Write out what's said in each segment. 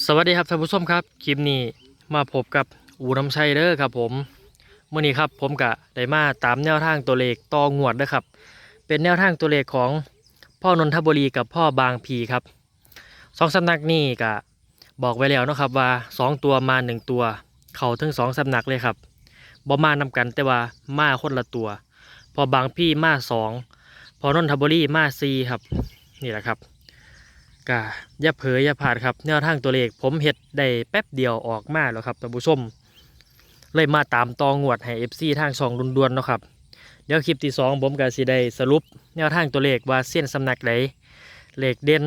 สวัสดีครับท่านผู้ชมครับคลิปนี้มาพบกับอูน้ำชัยเด้อครับผมเมื่อนี้ครับผมกะได้มาตามแนวทางตัวเลขต่องวดนะครับ เป็นแนวทางตัวเลขของพ่อนนทบุรีกับพ่อบางพีครับสองสำนักนี่กะบอกไว้แล้วนะครับว่าสองตัวมาหนึ่งตัว เข่าถึงสองสำนักเลยครับบ่มานำกันแต่ว่ามาคนละตัว พอบางพี่มาสองพอนนทบุรีมาสี่ครับนี่แหละครับ ก็อย่าเผยอย่าพลาดครับ แนวทางตัวเลขผมเห็ดได้แป๊บเดียวออกมาแล้วครับท่านผู้ชม เลยมาตามตองวดให้ FC ทางสองด่วนๆเนาะครับ เดี๋ยวคลิปที่สองผมก็สิได้สรุป แนวทางตัวเลขว่าเส้นสำนักไหนเลขเด่น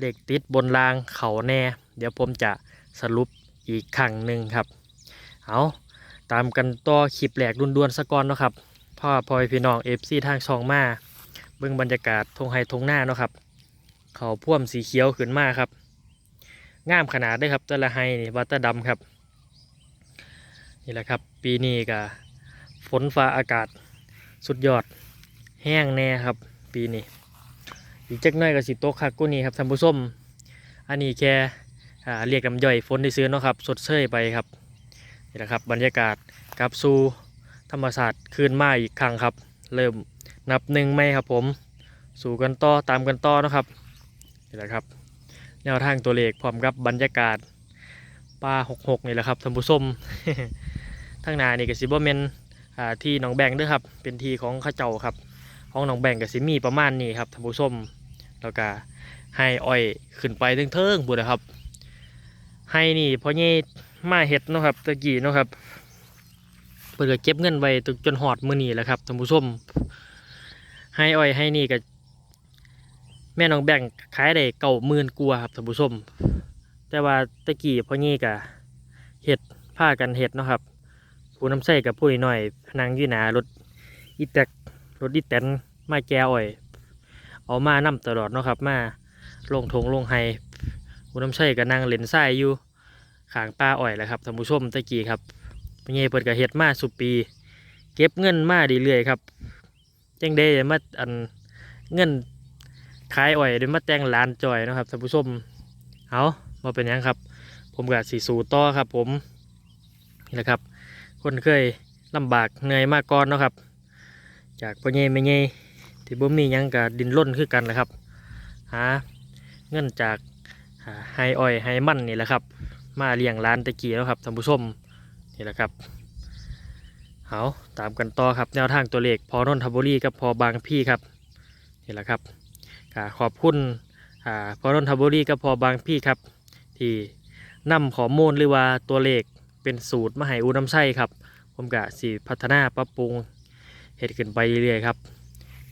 เลขติดบนรางเขาแน่ เดี๋ยวผมจะสรุปอีกครั้งหนึ่งครับ เอาตามกันต่อคลิปแหลกด่วนๆสะก่อนเนาะครับพ่อพลอยพี่น้อง FC ทางช่องมาเบิ่งบรรยากาศทงไฮทงหน้าเนาะครับ เขาพ่วมสีเขียวขึ้นมาครับงามขนาดด้วยครับต่ละไฮนี่วัตตอร์ดำครับนี่แหละครับ ปีนี้ก็ฝนฟ้าอากาศสุดยอดแห้งแน่ครับ ปีนี้อีกจักน้อยก็สิโตกคักกูนี่ครับท่านผู้ชมอันนี้แค่เรียกน้ำย่อยฝนที่ซื้อเนาะครับ สดเชยไปครับนี่แหละครับบรรยากาศกับสู่ธรรมศาสตร์คืนมาอีกครั้งครับ เริ่มนับหนึ่งไม่ครับผม สู่กันต่อตามกันต่อนะครับ นี่แหละครับ แนวทางตัวเลขพร้อมกับบรรยากาศป่าหกหกนี่แหละครับท่านผู้ชมทั้งนานี่ก็สิบ่เมนที่หนองแบงด้วยครับ เป็นที่ของข้าเจ้าครับ ของหนองแบงก็สิมีประมาณนี้ครับท่านผู้ชมแล้วก็ให้อ้อยขึ้นไปเทิงๆบุญนะครับ ให้นี่พอเย่มาเห็ดเนาะครับตะกี้เนาะครับเปิดเก็บเงินไว้จนหอดมือนี่แหละครับท่านผู้ชมให้อ้อยให้นี่ก็ แม่น้องแบ่งค์ขายได้เก่าหมื่นกว่าครับท่านผู้ชม แต่ว่าตะกี้พ่อนี่กะเห็ดผ้ากันเห็ดเนาะครับผู้น้ำใส่กับผู้น้อยนั่งยู่หนารถอีแตกรถอีแตนมาแก้อ่อย เอามานํตลอดเนาะครับ มาลงทงลงไฮผู้น้ำใส่กับนั่งเล่นทรายอยู่ขางป้าอ่อยแหละครับท่านผู้ชมตะกี้ครับพ่อนี่เปิดกับเห็ดมาสุปี เก็บเงินมาดีเรื่อยครับจังได้มาอันเงิน ขายอ่อยเดี๋ยวมาแต่งร้านจอยนะครับท่านผู้ชมเอามาเป็นยังครับ ผมกับสีสูต่อครับ ผมนี่แหละครับ คนเคยลำบากเหนื่อยมากก่อนนะครับ จากพ่อเย่ไม่เย่ที่บ่มียังกับดินร่นคือกันแหละครับหาเงินจากหาไฮอ้อยไฮมันนี่แหละครับ มาเลี้ยงร้านตะกี้แล้วครับท่านผู้ชมนี่แหละครับเอาตามกันต่อครับแนวทางตัวเลขพอนนทบุรีกับพอบางพี่ครับนี่แหละครับ ขอบคุณอ่าพอนนทบุรีกับพอบางพี่ครับ ที่นำข้อมูลหรือว่าตัวเลขเป็นสูตรมาให้อูน้ำไส้ครับ ผมกะสีพัฒนาปรับปรุงเหตุขึ้นไปเรื่อยๆครับ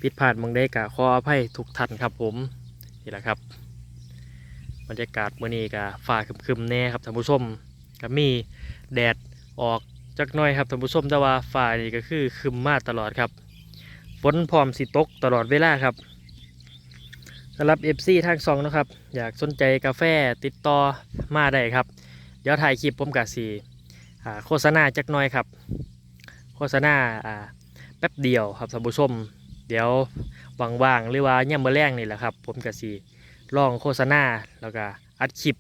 ผิดพลาดบางได้กะขออภัยทุกท่านครับผมนี่แหละครับบรรยากาศมื้อนี้กะฟ้าครึมๆแน่ครับท่านผู้ชมก็มีแดดออกจักหน่อยครับท่านผู้ชมแต่ว่าฟ้านี่ก็คือคึมมาตลอดครับฝนพร้อมสิตกตลอดเวลาครับ สำหรับ FC ทางซองนะครับ อยากสนใจกาแฟติดต่อมาได้ครับ เดี๋ยวถ่ายคลิปผมกับสีโฆษณาจักหน่อยครับ โฆษณาแป๊บเดียวครับท่านผู้ชม เดี๋ยวว่างๆหรือว่าย่ำเมื่อแรงนี่แหละครับ ผมกับสีลองโฆษณาแล้วก็อัดคลิป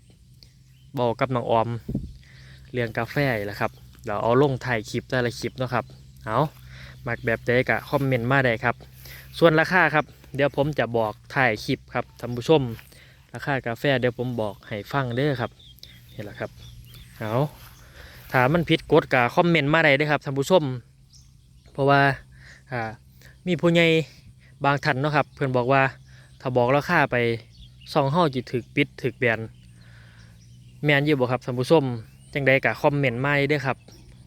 บอกกับน้องออมเรื่องกาแฟนี่แหละครับเดี๋ยวเอาลงถ่ายคลิปแต่ละคลิปนะครับเอามักแบบใดก็คอมเมนต์มาได้ครับ ส่วนราคาครับ เดี๋ยวผมจะบอกถ่ายคลิปครับท่านผู้ชม ราคากาแฟเดี๋ยวผมบอกให้ฟังเด้อครับนี่แหละครับเอาถ้ามันผิดกฎก็คอมเมนต์มาได้เด้อครับท่านผู้ชม เพราะว่าอ่ามีผู้ใหญ่บางท่านเนาะครับ เพื่อนบอกว่าถ้าบอกราคาไปซองเฮาจิถึกปิดถึกแบนแมนอยู่บ่ครับท่านผู้ชมจังใดก็คอมเมนต์มาได้เด้อครับ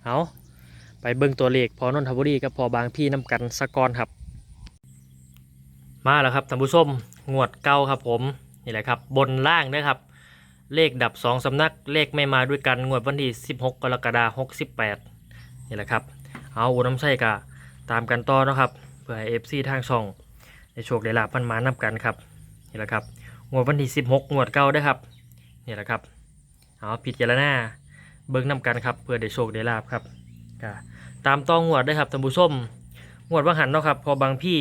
เอาไปเบิ่งตัวเลขพอนนทบุรีกับพอบางพี่น้ำกันสะกอนครับ มาแล้วครับท่านผู้ชมงวดเก้าครับผมนี่แหละครับ บนล่างนะครับ เลขดับสองสำนักเลขไม่มาด้วยกันงวดวันที่ 16 กรกฎาคม68นี่แหละครับ เอาอุน้ำใส่กะตามกันต่อนะครับเพื่อให้เอฟซีทางช่องในโชคได้ลาบมันมานำกันครับนี่แหละครับงวดวันที่ 16 งวดเก้าได้ครับนี่แหละครับเอาผิดจารณาเบิ้งนำกันครับเพื่อได้โชคได้ลาบครับกะตามต้องงวดได้ครับท่านผู้ชมงวดว่างหันเนาะครับพอบางพี่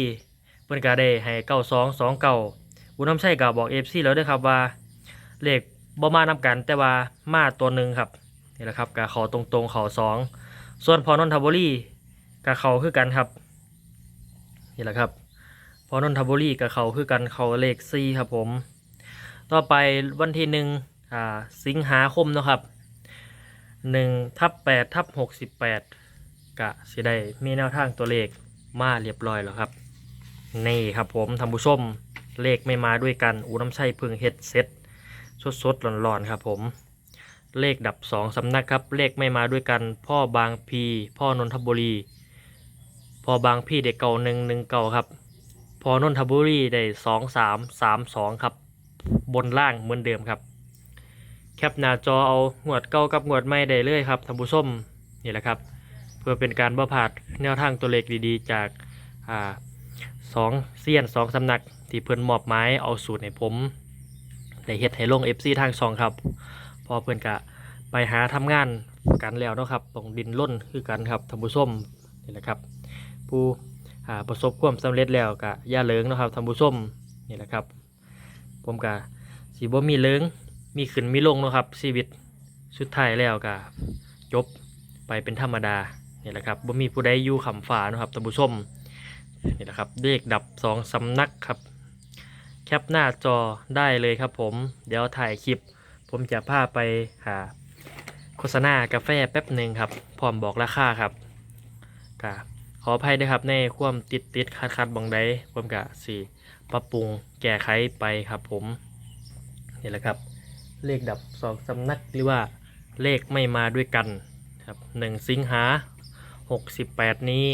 พิ่นก็ได้ให้เก้าสองสองเก้าบุญน้ำใช่ก็บอกเอฟซีแล้วเด้วยครับว่าเลขบ่มานำกันแต่ว่ามาตัวหนึ่งครับนี่แหละครับกับเขาตรงๆเขาสองส่วนพอนนทบุรีกับเขาคือกันครับนี่แหละครับพอนนทบุรีกับเขาคือกันเขาเลขสี่ครับผม ต่อไปวันที่หนึ่งอ่าสิงหาคมนะครับหนึ่งทับแปดทับหกสิบแปดกะสิได้มีแนวทางตัวเลขมาเรียบร้อยแล้วครับ นี่ครับผมท่านผู้ชมเลขไม่มาด้วยกัน อูน้ำใช่พึ่งเฮ็ดเซ็ตสดสดๆร้อนๆครับผมเลขดับสองสำนักครับ เลขไม่มาด้วยกัน พ่อบางพี พ่อนนทบุรี พ่อบางพี่เด็กเก่าหนึ่งหนึ่งเก่าครับ พ่อนนทบุรีได้สองสามสามสองครับ บนล่างเหมือนเดิมครับ แคปหน้าจอเอางวดเก่ากับงวดใหม่ได้เลยครับท่านผู้ชมนี่แหละครับ เพื่อเป็นการบ่พลาดแนวทางตัวเลขดีๆ จากอ่า สองเซียนสองสำนักที่เพิ่อนมอบหมายเอาสูตรให้ผมได้เฮ็ดให้ลง FC ทางสองครับ พอเพิ่อนกะไปหาทำงานกันแล้วเนาะครับตรงดินล้นคือกันครับท่านผู้มนี่แหละครับ ผู้อ่าประสบความสำเร็จแล้วกะย่าเลิงเนาะครับท่านผู้มนี่แหละครับ ผมกะสีบ่มีเลิงมีขึ้นมีลงเนาะครับชีวิตสุดท้ายแล้วกะจบไปเป็นธรรมดานี่แหละครับบ่มีผู้ใดอยู่ขำฟ้าเนาะครับท่านผู้ม นี่แหละครับเลขดับสองสำนักครับ แคปหน้าจอได้เลยครับผม เดี๋ยวถ่ายคลิป ผมจะพาไปหาโฆษณากาแฟแป๊บหนึ่งครับ พร้อมบอกราคาครับกะขออภัยด้วยครับในความติดติดขัดขัดบางใดผมกะสี่ปรับปรุงแก้ไขไปครับผมนี่แหละครับ เลขดับสองสำนักหรือว่าเลขไม่มาด้วยกันครับหนึ่งสิงหาหกสิบแปดนี้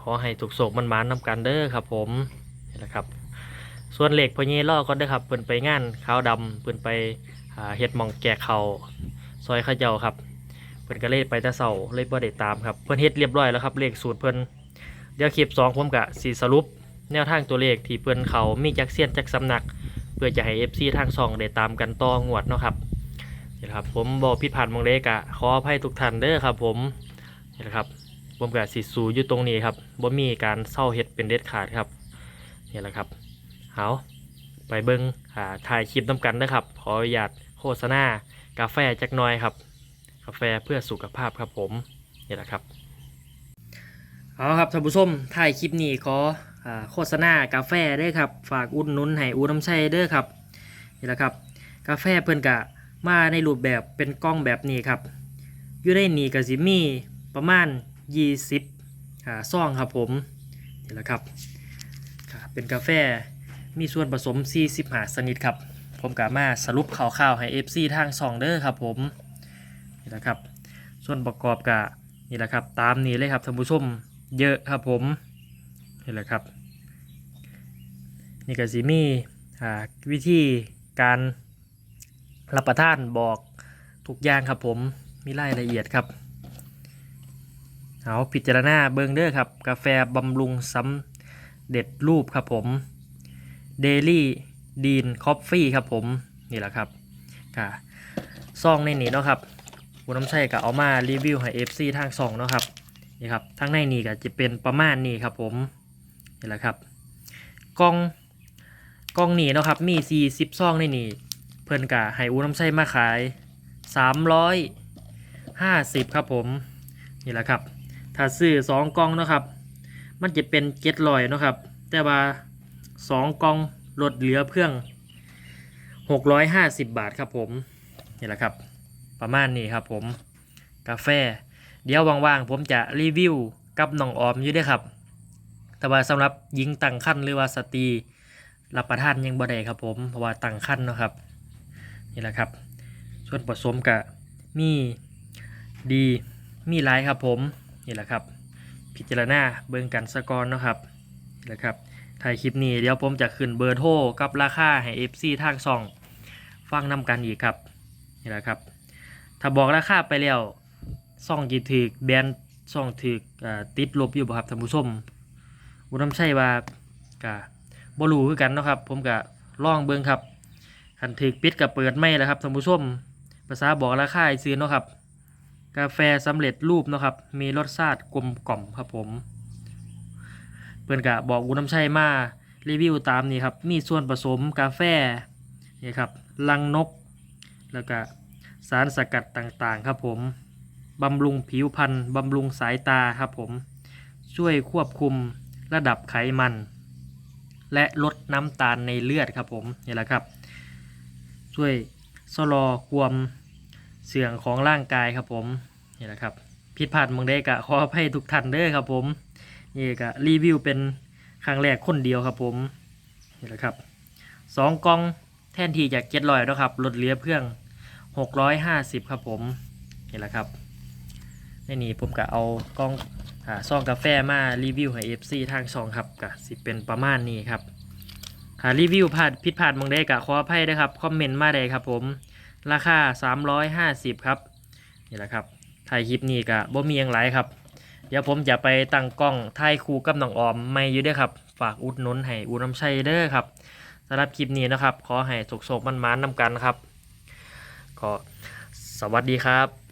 ขอให้ถูกโศกมันมานๆนำกันเด้อครับ ผมนี่แหละครับ ส่วนเหล็กพอเยล่อก็ได้ครับเพิ่นไปงานขาวดำเพิ่นไปเฮ็ดมองแกะเขาซอยข้าเจ้าครับ เพิ่นก็เลยไปต่เสาเลยบ่ได้ตามครับ เพิ่นเฮ็ดเรียบร้อยแล้วครับเลขสูตรเพิ่นเดี๋ยวคลิปสองผมกะสีสรุป แนวทางตัวเลขที่เพิ่นเขามีจักเซียนจักสำนัก เพื่อจะให้ FC ทางซองได้ตามกันต่องวดเนาะครับนี่แหละครับผมบ่ผิดพลาดมองเล็กะขออภัยทุกท่านเด้อครับ ผมนี่แหละครับ ผมกะสิสูอยู่ตรงนี้ครับบ่มีการเศร้าเฮ็ดเป็นเด็ดขาดครับนี่แหละครับเอาไปเบิ้งหาถ่ายคลิปน้ำกันนะครับขออนุญาตโฆษณากาแฟจักน่อยครับ กาแฟเพื่อสุขภาพครับผมนี่แหละครับเอาครับท่านผู้ชมถ่ายคลิปนี้ขอโฆษณากาแฟเด้ครับฝากอุดหนุนให้อูน้ำชัยเด้อครับนี่แหละครับ กาแฟเพิ่นกะมาในรูปแบบเป็นกล้องแบบนี้ครับอยู่ในนี้ก็สิมีประมาณ 20อ่าซองครับผมนี่แหละครับเป็นกาแฟมีส่วนผสม45ชนิดครับ ผมกะมาสรุปข่าวๆให้ FC ทางซองเด้อครับผมนี่แหละครับส่วนประกอบกะนี่แหละครับตามนี้เลยครับท่านผู้ชมเยอะครับผมนี่แหละครับนี่ก็สิมีวิธีการรับประทานบอกทุกอย่างครับผมมีรายละเอียดครับ เอาพิจารณาเบิงเด้อครับ กาแฟบำรุงซ้ำเด็ดรูปครับผม Daily Dean Coffee ครับผมนี่แหละครับค่ะซองในนี้เนาะครับคุณน้ำชัยก็เอามารีวิวให้ FC ทางซองเนาะครับนี่ครับทั้งในนี้ก็จะเป็นประมาณนี้ครับผมนี่แหละครับกล่องกล่องนี้เนาะครับมี 40ซองในนี้เพื่อนกะให้อูน้ำชัยมาขาย 350 ครับผมนี่แหละครับ ถ้าซื้อ2กล่องนะครับ มันจะเป็นเจ็ดลอยนะครับ แต่ว่าสองกล่องลดเหลือเพื่องหกร้อยห้าสิบบาทครับผมนี่แหละครับ ประมาณนี้ครับผมกาแฟ เดี๋ยวว่างๆผมจะรีวิวกับน้องออมอยู่ด้วยครับ แต่ว่าสำหรับหญิงตั้งครรภ์หรือว่าสตรีรับประทานยังบ่ได้ครับผมเพราะว่าตั้งครรภ์เนะครับนี่แหละครับ ส่วนผสมกับมีดีมีหลายครับผม นี่แหละครับ พิจารณาเบิ่งกันสะกอนเนาะครับนี่แหละครับถ่ายคลิปนี้เดี๋ยวผมจะขึ้นเบอร์โทรกับราคาให้ FC ทางซองฟังนำกันอีกครับนี่แหละครับ ถ้าบอกราคาไปแล้วซองจีถือแบนซองถือติดลบอยู่บ่ครับท่านผู้ชมบุญน้ำใช่ว่ากะบ่รู้คือกันเนาะครับ ผมกะลองเบิ่งครับคันถือปิดกับเปิดไม่แล้วครับท่านผู้ชมภาษาบอกราคาซื้อเนาะครับ กาแฟสำเร็จรูปนะครับ มีรสชาติกลมกล่อมครับผมเพื่อนกะบอกอุน้ำชัยมารีวิวตามนี้ครับ มีส่วนผสมกาแฟนี่ครับลังนก แล้วก็สารสกัดต่างๆครับผมบำรุงผิวพรรณบำรุงสายตาครับผม ช่วยควบคุมระดับไขมัน และลดน้ำตาลในเลือดครับผมนี่แหละครับ ช่วยชะลอความเสื่องของร่างกายครับผม นี่แหละครับผิดพลาดมึงได้กะขออภัยทุกท่านเด้อครับผมนี่กะรีวิวเป็นครั้งแรกคนเดียวครับผมนี่แหละครับสองกล่องแท่นที่จากเจ็ดร้อยนะครับลดเหลือเพื่องหกร้อยห้าสิบครับผมนี่แหละครับในนี้ผมก็เอากล่องอซองกาแฟมารีวิวให้ FC ทางช่องครับก็สิเป็นประมาณนี้ครับหารีวิวผ่านผิดพลาดมองได้กะขออภัยนะครับคอมเมนต์มาได้ครับผมราคา 350 ครับ นี่แหละครับ ถ่ายคลิปนี้ก็บ่มีอยังไรครับ เดี๋ยวผมจะไปตั้งกล้องถ่ายคู่กับน้องออมไม่อยู่ด้วยครับ ฝากอุดหนุนให้อูน้ำชัยเด้อครับสำหรับคลิปนี้นะครับ ขอให้สุกๆมันๆนำกันครับ ขอสวัสดีครับ